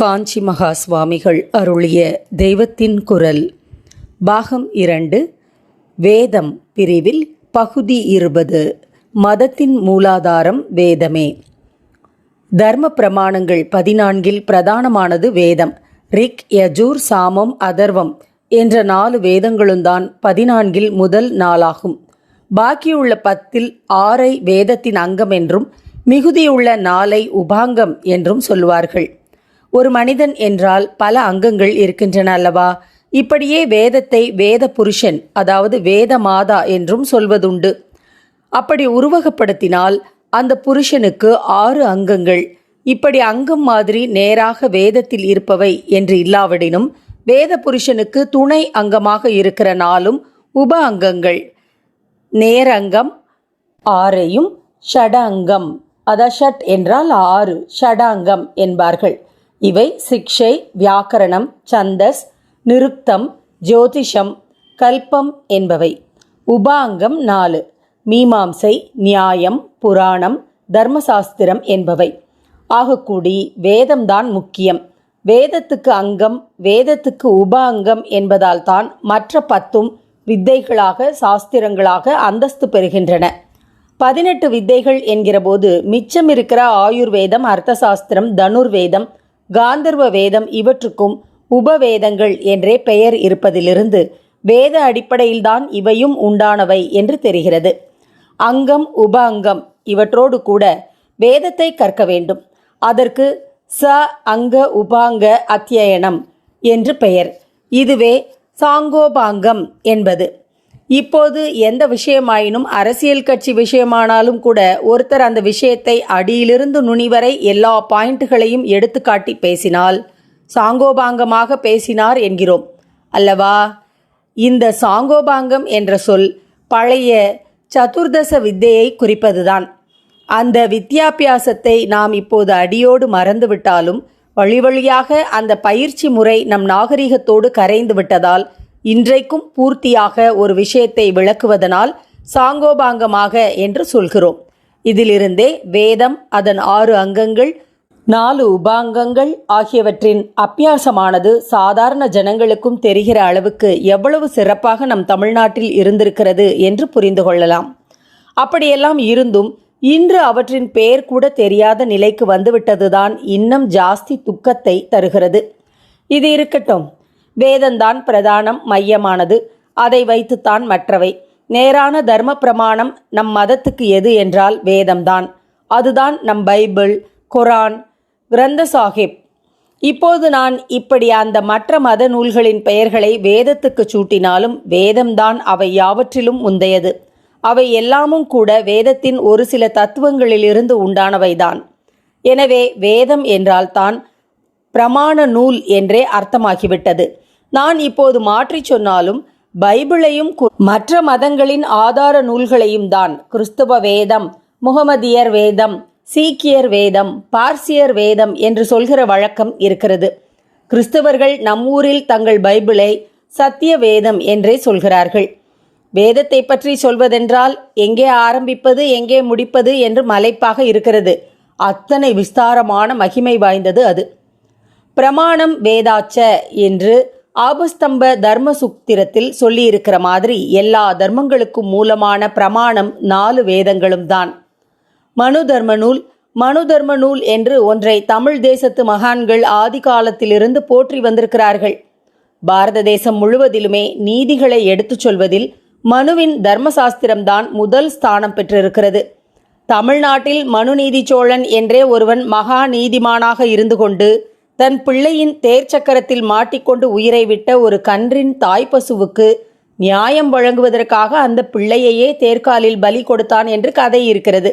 காஞ்சி மகா சுவாமிகள் அருளிய தெய்வத்தின் குரல். பாகம் இரண்டு வேதம் பிரிவில் பகுதி இருபது மதத்தின் மூலாதாரம் வேதமே. தர்ம பிரமாணங்கள் பதினான்கில் பிரதானமானது வேதம். ரிக் யஜூர் சாமம் அதர்வம் என்ற நாலு வேதங்களும்தான் பதினான்கில் முதல் நாளாகும். பாக்கியுள்ள பத்தில் ஆறை வேதத்தின் அங்கம் என்றும் மிகுதியுள்ள நாளை உபாங்கம் என்றும் சொல்வார்கள். ஒரு மனிதன் என்றால் பல அங்கங்கள் இருக்கின்றன அல்லவா? இப்படியே வேதத்தை வேத புருஷன் அதாவது வேத மாதா என்றும் சொல்வதுண்டு. அப்படி உருவகப்படுத்தினால் அந்த புருஷனுக்கு ஆறு அங்கங்கள். இப்படி அங்கம் மாதிரி நேராக வேதத்தில் இருப்பவை என்று இல்லாவிடினும் வேத புருஷனுக்கு துணை அங்கமாக இருக்கிற நாளும் உப அங்கங்கள். நேரங்கம் ஆறையும் ஷடங்கம். அதஷட் என்றால் ஆறு ஷடாங்கம் என்பார்கள். இவை சிக்ஷை வியாக்கரணம் சந்தஸ் நிருக்தம் ஜோதிஷம் கல்பம் என்பவை. உபாங்கம் நாலு. மீமாம்சை நியாயம் புராணம் தர்மசாஸ்திரம் என்பவை. ஆகக்கூடி வேதம்தான் முக்கியம். வேதத்துக்கு அங்கம் வேதத்துக்கு உபாங்கம் என்பதால் தான் மற்ற பத்தும் வித்தைகளாக சாஸ்திரங்களாக அந்தஸ்து பெறுகின்றன. பதினெட்டு வித்தைகள் என்கிறபோது மிச்சம் இருக்கிற ஆயுர்வேதம் அர்த்தசாஸ்திரம் தனுர்வேதம் காந்தர்வ வேதம் இவற்றுக்கும் உபவேதங்கள் என்றே பெயர் இருப்பதிலிருந்து வேத அடிப்படையில்தான் இவையும் உண்டானவை என்று தெரிகிறது. அங்கம் உப அங்கம் இவற்றோடு கூட வேதத்தை கற்க வேண்டும். அதற்கு ச அங்க உபாங்க அத்தியனம் என்று பெயர். இதுவே சாங்கோபாங்கம் என்பது. இப்போது எந்த விஷயமாயினும் அரசியல் கட்சி விஷயமானாலும் கூட ஒருத்தர் அந்த விஷயத்தை அடியிலிருந்து நுனிவரை எல்லா பாயிண்ட்டுகளையும் எடுத்துக்காட்டி பேசினால் சாங்கோபாங்கமாக பேசினார் என்கிறோம். அல்லவா? இந்த சாங்கோபாங்கம் என்ற சொல் பழைய சதுர்தச வித்தையை குறிப்பதுதான். அந்த வித்யாபியாசத்தை நாம் இப்போது அடியோடு மறந்துவிட்டாலும் வழி வழியாக அந்த பயிற்சி முறை நம் நாகரிகத்தோடு கரைந்து விட்டதால் இன்றைக்கும் பூர்த்தியாக ஒரு விஷயத்தை விளக்குவதனால் சாங்கோபாங்கமாக என்று சொல்கிறோம். இதிலிருந்தே வேதம் அதன் ஆறு அங்கங்கள் நாலு உபாங்கங்கள் ஆகியவற்றின் அப்பியாசமானது சாதாரண ஜனங்களுக்கும் தெரிகிற அளவுக்கு எவ்வளவு சிறப்பாக நம் தமிழ்நாட்டில் இருந்திருக்கிறது என்று புரிந்து கொள்ளலாம். அப்படியெல்லாம் இருந்தும் இன்று அவற்றின் பெயர் கூட தெரியாத நிலைக்கு வந்துவிட்டதுதான் இன்னும் ஜாஸ்தி துக்கத்தை தருகிறது. இது இருக்கட்டும். வேதந்தான் பிரதானம் மையமானது. அதை வைத்துத்தான் மற்றவை. நேரான தர்ம பிரமாணம் நம் மதத்துக்கு எது என்றால் வேதம்தான். அதுதான் நம் பைபிள் குரான் கிரந்த சாஹிப். இப்போது நான் இப்படி அந்த மற்ற மத நூல்களின் பெயர்களை வேதத்துக்கு சூட்டினாலும் வேதம்தான் அவை யாவற்றிலும் முந்தையது. அவை எல்லாமும் கூட வேதத்தின் ஒரு சில தத்துவங்களிலிருந்து உண்டானவைதான். எனவே வேதம் என்றால்தான் பிரமாண நூல் என்றே அர்த்தமாகிவிட்டது. நான் இப்போது மாற்றிச் சொன்னாலும் பைபிளையும் கு- மற்ற மதங்களின் ஆதார நூல்களையும் தான். கிறிஸ்துவ வேதம் முகமதியர் வேதம் சீக்கியர் வேதம் பார்சியர் வேதம் என்று சொல்கிற வழக்கம் இருக்கிறது. கிறிஸ்தவர்கள் நம்மூரில் தங்கள் பைபிளை சத்திய வேதம் என்றே சொல்கிறார்கள். வேதத்தை பற்றி சொல்வதென்றால் எங்கே ஆரம்பிப்பது எங்கே முடிப்பது என்று மலைப்பாக இருக்கிறது. அத்தனை விஸ்தாரமான மகிமை வாய்ந்தது அது. பிரமாணம் வேதாச்ச என்று ஆபஸ்தம்ப தர்ம சூத்திரத்தில் சொல்லியிருக்கிற மாதிரி எல்லா தர்மங்களுக்கும் மூலமான பிரமாணம் நாலு வேதங்களும் தான். மனு தர்ம நூல் மனு தர்ம நூல் என்று ஒன்றை தமிழ் தேசத்து மகான்கள் ஆதி காலத்திலிருந்து போற்றி வந்திருக்கிறார்கள். பாரத தேசம் முழுவதிலுமே நீதிகளை எடுத்துச் சொல்வதில் மனுவின் தர்மசாஸ்திரம்தான் முதல் ஸ்தானம் பெற்றிருக்கிறது. தமிழ்நாட்டில் மனுநீதி சோழன் என்றே ஒருவன் மகா நீதிமானாக இருந்து கொண்டு தன் பிள்ளையின் தேர்ச்சக்கரத்தில் மாட்டிக்கொண்டு உயிரை விட்ட ஒரு கன்றின் தாய்ப்பசுவுக்கு நியாயம் வழங்குவதற்காக அந்த பிள்ளையையே தேர்காலில் பலி கொடுத்தான் என்று கதை இருக்கிறது.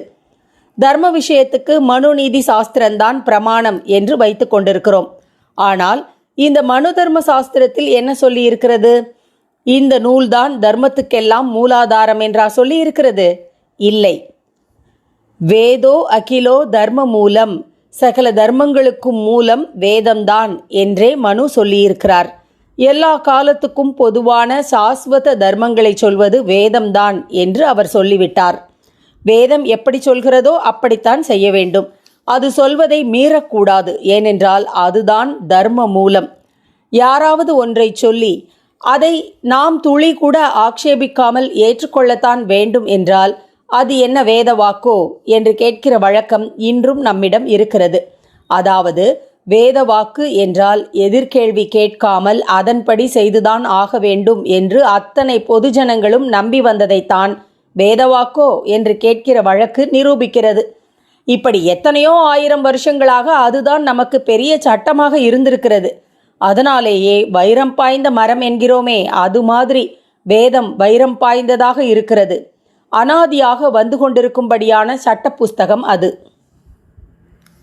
தர்ம விஷயத்துக்கு மனுநீதி சாஸ்திரம்தான் பிரமாணம் என்று வைத்து கொண்டிருக்கிறோம். ஆனால் இந்த மனு தர்ம சாஸ்திரத்தில் என்ன சொல்லி இருக்கிறது? இந்த நூல்தான் தர்மத்துக்கெல்லாம் மூலாதாரம் என்றா சொல்லி இருக்கிறது? இல்லை. வேதோ அகிலோ தர்ம மூலம் சகல தர்மங்களுக்கும் மூலம் வேதம்தான் என்றே மனு சொல்லியிருக்கிறார். எல்லா காலத்துக்கும் பொதுவான சாஸ்வத தர்மங்களை சொல்வது வேதம்தான் என்று அவர் சொல்லிவிட்டார். வேதம் எப்படி சொல்கிறதோ அப்படித்தான் செய்ய வேண்டும். அது சொல்வதை மீறக்கூடாது ஏனென்றால் அதுதான் தர்ம மூலம். யாராவது ஒன்றை சொல்லி அதை நாம் துளி கூட ஆக்ஷேபிக்காமல் ஏற்றுக்கொள்ளத்தான் வேண்டும் என்றால் அது என்ன வேத வாக்கோ என்று கேட்கிற வழக்கம் இன்றும் நம்மிடம் இருக்கிறது. அதாவது வேத வாக்கு என்றால் எதிர்கேள்வி கேட்காமல் அதன்படி செய்துதான் ஆக வேண்டும் என்று அத்தனை பொதுஜனங்களும் நம்பி வந்ததைத்தான் வேதவாக்கோ என்று கேட்கிற வழக்கு நிரூபிக்கிறது. இப்படி எத்தனையோ ஆயிரம் வருஷங்களாக அதுதான் நமக்கு பெரிய சட்டமாக இருந்திருக்கிறது. அதனாலேயே வைரம் பாய்ந்த மரம் என்கிறோமே அது மாதிரி வேதம் வைரம் பாய்ந்ததாக இருக்கிறது. அனாதியாக வந்து கொண்டிருக்கும்படியான சட்ட புஸ்தகம் அது.